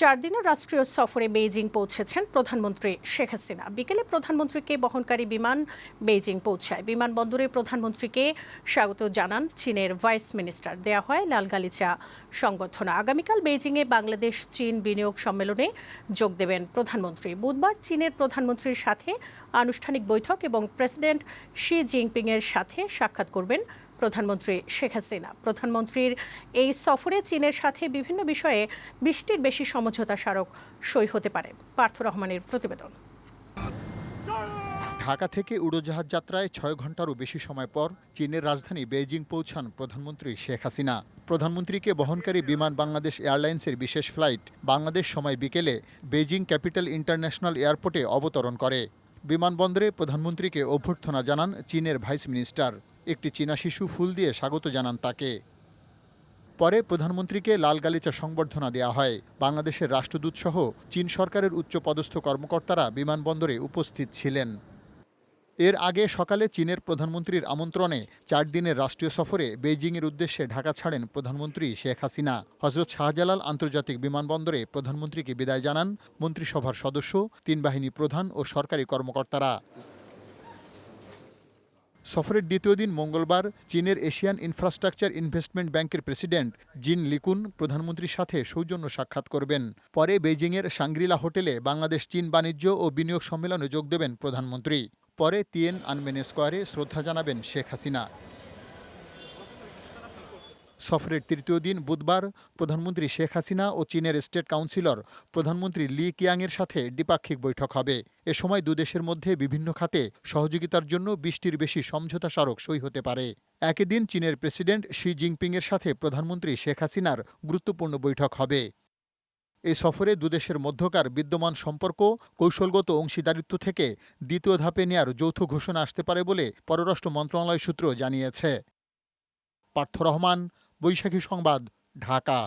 চার দিনের রাষ্ট্রীয় সফরে বেইজিং পৌঁছেছেন প্রধানমন্ত্রী শেখ হাসিনা। বিকেলে প্রধানমন্ত্রীকে বহনকারী বিমান বেইজিং পৌঁছায়। বিমানবন্দরে প্রধানমন্ত্রীকে স্বাগত জানান চীনের ভাইস মিনিস্টার। দেয়া হয় লাল গালিচা সংবর্ধনা। আগামীকাল বেইজিংয়ে বাংলাদেশ চীন বিনিয়োগ সম্মেলনে যোগ দেবেন প্রধানমন্ত্রী। বুধবার চীনের প্রধানমন্ত্রীর সাথে আনুষ্ঠানিক বৈঠক এবং প্রেসিডেন্ট শি জিনপিংয়ের সাথে সাক্ষাৎ করবেন প্রধানমন্ত্রী শেখ হাসিনা। প্রধানমন্ত্রীর এই সফরে চীনের সাথে বিভিন্ন বিষয়ে বৃষ্টির বেশি সমঝোতা স্মারক সই হতে পারে। পার্থ রহমানের প্রতিবেদন। ঢাকা থেকে উড়োজাহাজ যাত্রায় ছয় ঘন্টারও বেশি সময় পর চীনের রাজধানী বেইজিং পৌঁছান প্রধানমন্ত্রী শেখ হাসিনা। প্রধানমন্ত্রীকে বহনকারী বিমান বাংলাদেশ এয়ারলাইন্সের বিশেষ ফ্লাইট বাংলাদেশ সময় বিকেলে বেইজিং ক্যাপিটাল ইন্টারন্যাশনাল এয়ারপোর্টে অবতরণ করে। বিমানবন্দরে প্রধানমন্ত্রীকে অভ্যর্থনা জানান চীনের ভাইস মিনিস্টার। একটি চীনা শিশু ফুল দিয়ে স্বাগত জানান তাকে। পরে প্রধানমন্ত্রীকে লাল গালিচা সংবর্ধনা দেওয়া হয়। বাংলাদেশের রাষ্ট্রদূত সহ চীন সরকারের উচ্চপদস্থ কর্মকর্তারা বিমানবন্দরে উপস্থিত ছিলেন। এর আগে সকালে চীনের প্রধানমন্ত্রীর আমন্ত্রণে চার দিনের রাষ্ট্রীয় সফরে বেইজিংয়ের উদ্দেশ্যে ঢাকা ছাড়েন প্রধানমন্ত্রী শেখ হাসিনা। হজরত শাহজালাল আন্তর্জাতিক বিমানবন্দরে প্রধানমন্ত্রীকে বিদায় জানান মন্ত্রিসভার সদস্য, তিন বাহিনী প্রধান ও সরকারি কর্মকর্তারা। সফরের দ্বিতীয় দিন মঙ্গলবার চীনের এশিয়ান ইনফ্রাস্ট্রাকচার ইনভেস্টমেন্ট ব্যাংকের প্রেসিডেন্ট জিন লিকুন প্রধানমন্ত্রীর সাথে সৌজন্য সাক্ষাৎ করবেন। পরে বেইজিংয়ের সাংগ্রিলা হোটেলে বাংলাদেশ চীন বাণিজ্য ও বিনিয়োগ সম্মেলনে যোগ দেবেন প্রধানমন্ত্রী। পরে তিয়েন আনমেন স্কোয়ারে শ্রদ্ধা জানাবেন শেখ হাসিনা। সফরের তৃতীয় দিন বুধবার প্রধানমন্ত্রী শেখ হাসিনা ও চীনের স্টেট কাউন্সিলর প্রধানমন্ত্রী লি কিয়াংয়ের সাথে দ্বিপাক্ষিক বৈঠক হবে। এ সময় দুদেশের মধ্যে বিভিন্ন খাতে সহযোগিতার জন্য বিশটির বেশি সমঝোতা স্মারক সই হতে পারে। একই দিন চীনের প্রেসিডেন্ট শি জিনপিংয়ের সাথে প্রধানমন্ত্রী শেখ হাসিনার গুরুত্বপূর্ণ বৈঠক হবে। এই সফরে দুদেশের মধ্যকার বিদ্যমান সম্পর্ক, কৌশলগত অংশীদারিত্ব থেকে দ্বিতীয় ধাপে নেয়ার যৌথ ঘোষণা আসতে পারে বলে পররাষ্ট্র মন্ত্রণালয় সূত্র জানিয়েছে। পার্থ রহমান বৈশাখী সংবাদ ঢাকা।